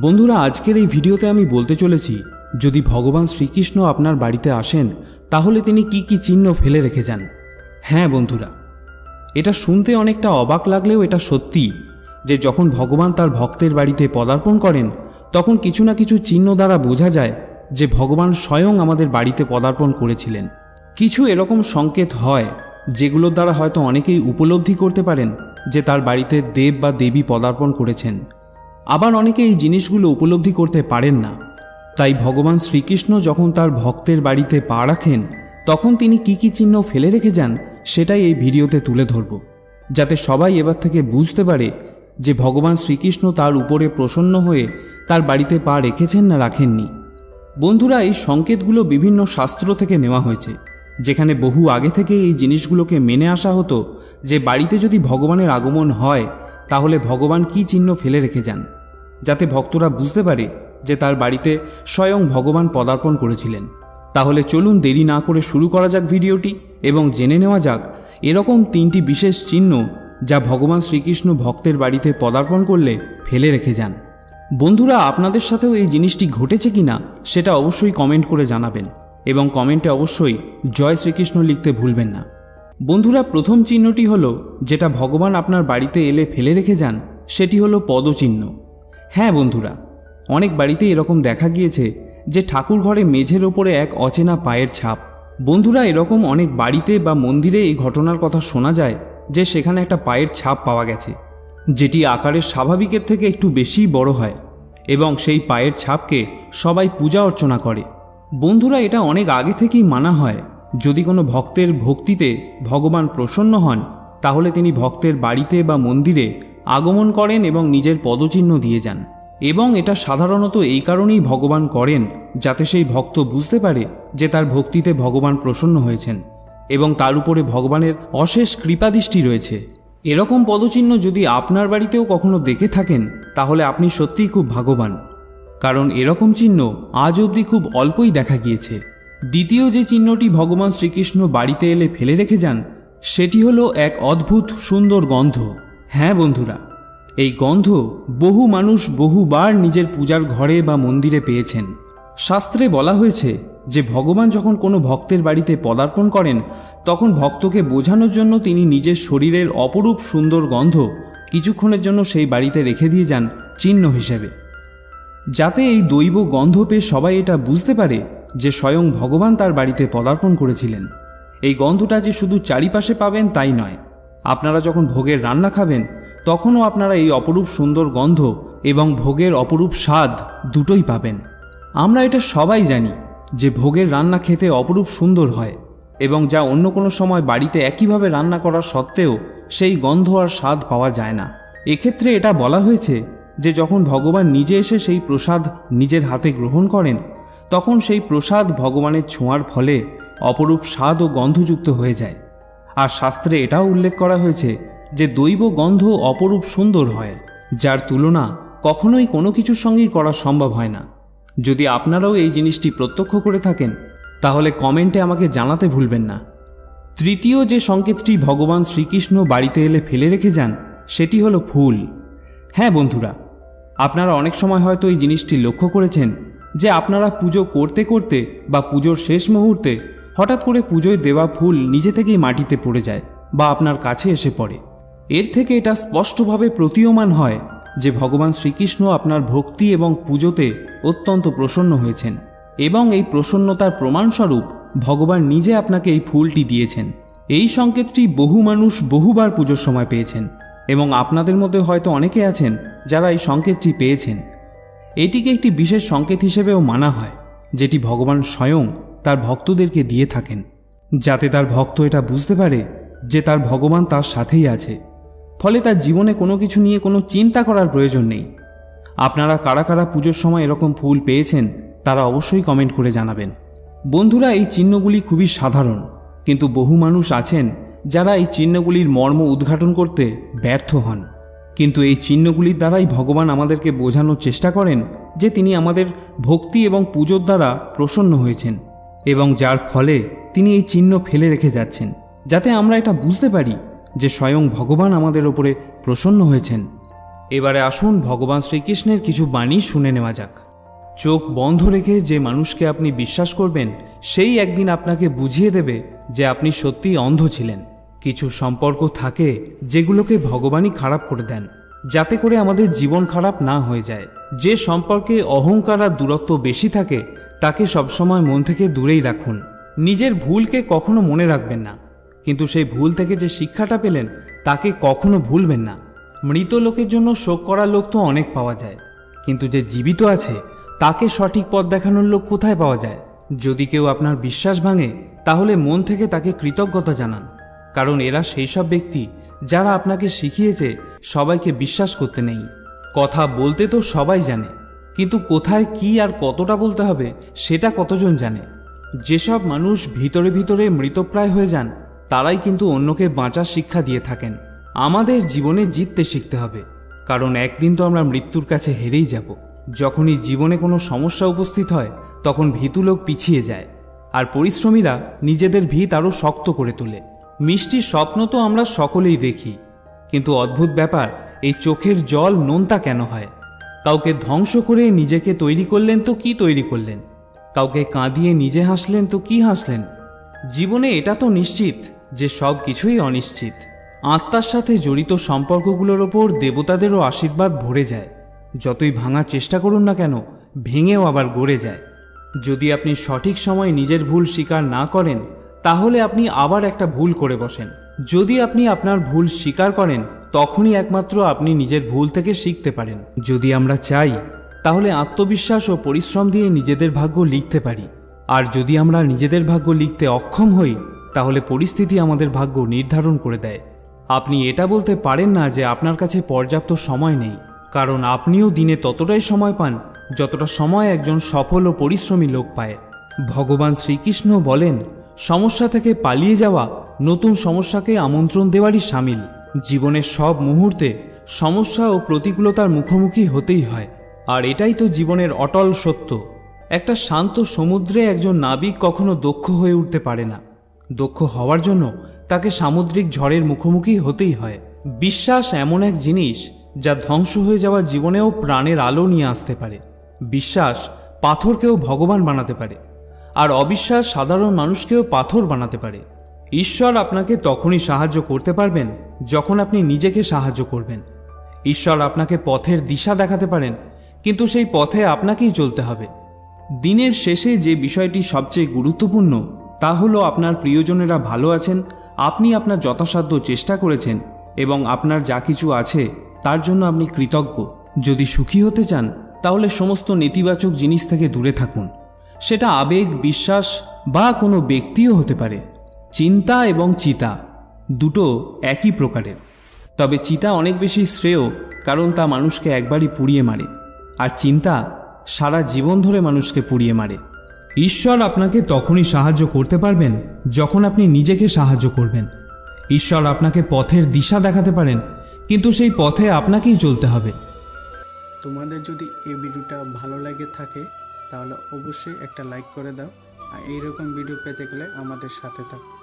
বন্ধুরা, আজকের এই ভিডিওতে আমি বলতে চলেছি, যদি ভগবান শ্রীকৃষ্ণ আপনার বাড়িতে আসেন, তাহলে তিনি কি কি চিহ্ন ফেলে রেখে যান হ্যাঁ বন্ধুরা, এটা শুনতে অনেকটা অবাক লাগলেও এটা সত্যি যে যখন ভগবান তার ভক্তের বাড়িতে পদার্পণ করেন, তখন কিছু না কিছু চিহ্ন দ্বারা বোঝা যায় যে ভগবান স্বয়ং আমাদের বাড়িতে পদার্পণ করেছিলেন। কিছু এরকম সংকেত হয়, যেগুলোর দ্বারা হয়তো অনেকেই উপলব্ধি করতে পারেন যে তার বাড়িতে দেব বা দেবী পদার্পণ করেছেন। আবার অনেকে এই জিনিসগুলো উপলব্ধি করতে পারেন না। তাই ভগবান শ্রীকৃষ্ণ যখন তার ভক্তের বাড়িতে পা রাখেন, তখন তিনি কি কি চিহ্ন ফেলে রেখে যান, সেটাই এই ভিডিওতে তুলে ধরব। যাতে সবাই এবার থেকে বুঝতে পারে যে ভগবান শ্রীকৃষ্ণ তার উপরে প্রসন্ন হয়ে তার বাড়িতে পা রেখেছেন না রাখেননি। বন্ধুরা, এই সংকেতগুলো বিভিন্ন শাস্ত্র থেকে নেওয়া হয়েছে, যেখানে বহু আগে থেকে এই জিনিসগুলোকে মেনে আসা হতো যে বাড়িতে যদি ভগবানের আগমন হয় তাহলে ভগবান কি চিহ্ন ফেলে রেখে যান? যাতে ভক্তরা বুঝতে পারে যে তার বাড়িতে স্বয়ং ভগবান পদার্পণ করেছিলেন। তাহলে চলুন দেরি না করে শুরু করা যাক ভিডিওটি এবং জেনে নেওয়া যাক এরকম তিনটি বিশেষ চিহ্ন যা ভগবান শ্রীকৃষ্ণ ভক্তের বাড়িতে পদার্পণ করলে ফেলে রেখে যান। বন্ধুরা, আপনাদের সাথেও এই জিনিসটি ঘটেছে কিনা সেটা অবশ্যই কমেন্ট করে জানাবেন এবং কমেন্টে অবশ্যই জয় শ্রীকৃষ্ণ লিখতে ভুলবেন না। বন্ধুরা, প্রথম চিহ্নটি হলো যেটা ভগবান আপনার বাড়িতে এলে ফেলে রেখে যান, সেটি হলো পদচিহ্ন। হ্যাঁ বন্ধুরা, অনেক বাড়িতে এরকম দেখা গিয়েছে যে ঠাকুর ঘরে মেঝের ওপরে এক অচেনা পায়ের ছাপ। বন্ধুরা, এরকম অনেক বাড়িতে বা মন্দিরে এই ঘটনার কথা শোনা যায় যে সেখানে একটা পায়ের ছাপ পাওয়া গেছে, যেটি আকারের স্বাভাবিকের থেকে একটু বেশি বড় হয় এবং সেই পায়ের ছাপকে সবাই পূজা অর্চনা করে। বন্ধুরা, এটা অনেক আগে থেকেই মানা হয় যদি কোনো ভক্তের ভক্তিতে ভগবান প্রসন্ন হন, তাহলে তিনি ভক্তের বাড়িতে বা মন্দিরে আগমন করেন এবং নিজের পদচিহ্ন দিয়ে যান। এবং এটা সাধারণত এই কারণেই ভগবান করেন, যাতে সেই ভক্ত বুঝতে পারে যে তার ভক্তিতে ভগবান প্রসন্ন হয়েছেন এবং তার উপরে ভগবানের অশেষ কৃপাদৃষ্টি রয়েছে। এরকম পদচিহ্ন যদি আপনার বাড়িতেও কখনো দেখে থাকেন, তাহলে আপনি সত্যিই খুব ভাগ্যবান। কারণ এরকম চিহ্ন আজ অবধি খুব অল্পই দেখা গিয়েছে। দ্বিতীয় যে চিহ্নটি ভগবান শ্রীকৃষ্ণ বাড়িতে এলে ফেলে রেখে যান, সেটি হলো এক অদ্ভুত সুন্দর গন্ধ। হ্যাঁ বন্ধুরা, এই গন্ধ বহু মানুষ বহুবার নিজের পূজার ঘরে বা মন্দিরে পেয়েছেন। শাস্ত্রে বলা হয়েছে যে ভগবান যখন কোনো ভক্তের বাড়িতে পদার্পণ করেন, তখন ভক্তকে বোঝানোর জন্য তিনি নিজের শরীরের অপরূপ সুন্দর গন্ধ কিছুক্ষণের জন্য সেই বাড়িতে রেখে দিয়ে যান চিহ্ন হিসেবে। যাতে এই দৈব গন্ধ পেয়ে সবাই এটা বুঝতে পারে যে স্বয়ং ভগবান তার বাড়িতে পদার্পণ করেছিলেন। এই গন্ধটা যে শুধু চারিপাশে পাবেন তাই নয়। আপনারা যখন ভোগের রান্না খাবেন, তখনও আপনারা এই অপরূপ সুন্দর গন্ধ এবং ভোগের অপরূপ স্বাদ দুটোই পাবেন। আমরা এটা সবাই জানি যে ভোগের রান্না খেতে অপরূপ সুন্দর হয় এবং যা অন্য কোনো সময় বাড়িতে একইভাবে রান্না করা সত্ত্বেও সেই গন্ধ আর স্বাদ পাওয়া যায় না। এক্ষেত্রে এটা বলা হয়েছে যে যখন ভগবান নিজে এসে সেই প্রসাদ নিজের হাতে গ্রহণ করেন তখন সেই প্রসাদ ভগবানের ছোঁয়ার ফলে অপরূপ স্বাদ ও গন্ধযুক্ত হয়ে যায়। আর শাস্ত্রে এটাও উল্লেখ করা হয়েছে যে দৈব গন্ধ অপরূপ সুন্দর হয়, যার তুলনা কখনোই কোনো কিছুর সঙ্গেই করা সম্ভব হয় না। যদি আপনারাও এই জিনিসটি প্রত্যক্ষ করে থাকেন, তাহলে কমেন্টে আমাকে জানাতে ভুলবেন না। তৃতীয় যে সংকেতটি ভগবান শ্রীকৃষ্ণ বাড়িতে এলে ফেলে রেখে যান, সেটি হলো ফুল। হ্যাঁ বন্ধুরা আপনারা অনেক সময় হয়তো এই জিনিসটি লক্ষ্য করেছেন যে আপনারা পুজো করতে করতে বা পুজোর শেষ মুহূর্তে হঠাৎ করে পুজোয় দেওয়া ফুল নিজে থেকেই মাটিতে পড়ে যায় বা আপনার কাছে এসে পড়ে। এর থেকে এটা স্পষ্টভাবে প্রতীয়মান হয় যে ভগবান শ্রীকৃষ্ণ আপনার ভক্তি এবং পুজোতে অত্যন্ত প্রসন্ন হয়েছেন এবং এই প্রসন্নতার প্রমাণস্বরূপ ভগবান নিজে আপনাকে এই ফুলটি দিয়েছেন। এই সংকেতটি বহু মানুষ বহুবার পুজোর সময় পেয়েছেন। এবং আপনাদের মধ্যে হয়তো অনেকে আছেন যারা এই সংকেতটি পেয়েছেন। এটিকে একটি বিশেষ সংকেত হিসেবেও মানা হয়, যেটি ভগবান স্বয়ং তার ভক্তদেরকে দিয়ে থাকেন, যাতে তার ভক্ত এটা বুঝতে পারে যে তার ভগবান তার সাথেই আছে। ফলে তার জীবনে কোনো কিছু নিয়ে কোনো চিন্তা করার প্রয়োজন নেই। আপনারা কারা কারা পুজোর সময় এরকম ফুল পেয়েছেন, তারা অবশ্যই কমেন্ট করে জানাবেন। বন্ধুরা, এই চিহ্নগুলি খুবই সাধারণ, কিন্তু বহু মানুষ আছেন যারা এই চিহ্নগুলির মর্ম উদ্ঘাটন করতে ব্যর্থ হন। কিন্তু এই চিহ্নগুলির দ্বারাই ভগবান আমাদেরকে বোঝানোর চেষ্টা করেন যে তিনি আমাদের ভক্তি এবং পুজোর দ্বারা প্রসন্ন হয়েছেন এবং যার ফলে তিনি এই চিহ্ন ফেলে রেখে যাচ্ছেন, যাতে আমরা এটা বুঝতে পারি যে স্বয়ং ভগবান আমাদের ওপরে প্রসন্ন হয়েছেন। এবারে আসুন ভগবান শ্রীকৃষ্ণের কিছু বাণী শুনে নেওয়া যাক। চোখ বন্ধ রেখে যে মানুষকে আপনি বিশ্বাস করবেন, সেই একদিন আপনাকে বুঝিয়ে দেবে যে আপনি সত্যিই অন্ধ ছিলেন। কিছু সম্পর্ক থাকে যেগুলোকে ভগবানই খারাপ করে দেন, যাতে করে আমাদের জীবন খারাপ না হয়ে যায়। যে সম্পর্কে অহংকার আর দূরত্ব বেশি থাকে, তাকে সবসময় মন থেকে দূরেই রাখুন। নিজের ভুলকে কখনো মনে রাখবেন না। কিন্তু সেই ভুল থেকে যে শিক্ষাটা পেলেন, তাকে কখনো ভুলবেন না। মৃত লোকের জন্য শোক করার লোক তো অনেক পাওয়া যায়। কিন্তু যে জীবিত আছে, তাকে সঠিক পথ দেখানোর লোক কোথায় পাওয়া যায়? যদি কেউ আপনার বিশ্বাস ভাঙে, তাহলে মন থেকে তাকে কৃতজ্ঞতা জানান। কারণ এরা সেই সব ব্যক্তি যারা আপনাকে শিখিয়েছে সবাইকে বিশ্বাস করতে নেই। কথা বলতে তো সবাই জানে, কিন্তু কোথায় কি আর কতটা বলতে হবে সেটা কতজন জানে? যেসব মানুষ ভিতরে ভিতরে মৃতপ্রায় হয়ে যান, তারাই কিন্তু অন্যকে বাঁচার শিক্ষা দিয়ে থাকেন। আমাদের জীবনে জিততে শিখতে হবে, কারণ একদিন তো আমরা মৃত্যুর কাছে হেরেই যাব। যখনই জীবনে কোনো সমস্যা উপস্থিত হয়, তখন ভীতু লোক পিছিয়ে যায়, আর পরিশ্রমীরা নিজেদের ভিত আরও শক্ত করে তোলে। মিষ্টি স্বপ্ন তো আমরা সকলেই দেখি। কিন্তু অদ্ভুত ব্যাপার, এই চোখের জল নোনতা কেন হয়? কাউকে ধ্বংস করে নিজেকে তৈরি করলেন তো কি তৈরি করলেন? কাউকে কাঁদিয়ে নিজে হাসলেন তো কি হাসলেন? জীবনে এটা তো নিশ্চিত যে সব কিছুই অনিশ্চিত। আত্মার সাথে জড়িত সম্পর্কগুলোর ওপর দেবতাদেরও আশীর্বাদ ভরে যায়। যতই ভাঙার চেষ্টা করুন না কেন, ভেঙেও আবার গড়ে যায়। যদি আপনি সঠিক সময় নিজের ভুল স্বীকার না করেন তাহলে আপনি আবার একটা ভুল করে বসেন। যদি আপনি আপনার ভুল স্বীকার করেন, তখনই একমাত্র আপনি নিজের ভুল থেকে শিখতে পারেন। যদি আমরা চাই, তাহলে আত্মবিশ্বাস ও পরিশ্রম দিয়ে নিজেদের ভাগ্য লিখতে পারি। আর যদি আমরা নিজেদের ভাগ্য লিখতে অক্ষম হই, তাহলে পরিস্থিতি আমাদের ভাগ্য নির্ধারণ করে দেয়। আপনি এটা বলতে পারেন না যে আপনার কাছে পর্যাপ্ত সময় নেই, কারণ আপনিও দিনে ততটাই সময় পান, যতটা সময় একজন সফল ও পরিশ্রমী লোক পায়। ভগবান শ্রীকৃষ্ণ বলেন সমস্যা থেকে পালিয়ে যাওয়া নতুন সমস্যাকে আমন্ত্রণ দেওয়ারই সামিল। জীবনের সব মুহূর্তে সমস্যা ও প্রতিকূলতার মুখোমুখি হতেই হয়। আর এটাই তো জীবনের অটল সত্য। একটা শান্ত সমুদ্রে একজন নাবিক কখনো দক্ষ হয়ে উঠতে পারে না। দক্ষ হওয়ার জন্য তাকে সামুদ্রিক ঝড়ের মুখোমুখি হতেই হয়। বিশ্বাস এমন এক জিনিস যা ধ্বংস হয়ে যাওয়া জীবনেও প্রাণের আলো নিয়ে আসতে পারে। বিশ্বাস পাথরকেও ভগবান বানাতে পারে। আর অবিশ্বাস সাধারণ মানুষকেও পাথর বানাতে পারে। ঈশ্বর আপনাকে তখনই সাহায্য করতে পারবেন যখন আপনি নিজেকে সাহায্য করবেন। ঈশ্বর আপনাকে পথের দিশা দেখাতে পারেন, কিন্তু সেই পথে আপনাকেই চলতে হবে। দিনের শেষে যে বিষয়টি সবচেয়ে গুরুত্বপূর্ণ, তা হলো আপনার প্রিয়জনেরা ভালো আছেন, আপনি আপনার যথাসাধ্য চেষ্টা করেছেন এবং আপনার যা কিছু আছে, তার জন্য আপনি কৃতজ্ঞ। যদি সুখী হতে চান, তাহলে সমস্ত নেতিবাচক জিনিস থেকে দূরে থাকুন। সেটা আবেগ, বিশ্বাস বা কোনো ব্যক্তিও হতে পারে। চিন্তা এবং চিতা দুটো একই প্রকারের। তবে চিতা অনেক বেশি শ্রেয়, কারণ তা মানুষকে একবারই পুড়িয়ে মারে। আর চিন্তা সারা জীবন ধরে মানুষকে পুড়িয়ে মারে। ঈশ্বর আপনাকে তখনই সাহায্য করতে পারবেন, যখন আপনি নিজেকে সাহায্য করবেন। ঈশ্বর আপনাকে পথের দিশা দেখাতে পারেন, কিন্তু সেই পথে আপনাকেই চলতে হবে। তোমাদের যদি এই ভিডিওটা ভালো লাগে থাকে তাহলে অবশ্যই একটা লাইক করে দাও। আর এইরকম ভিডিও পেতে গেলে আমাদের সাথে থাকো।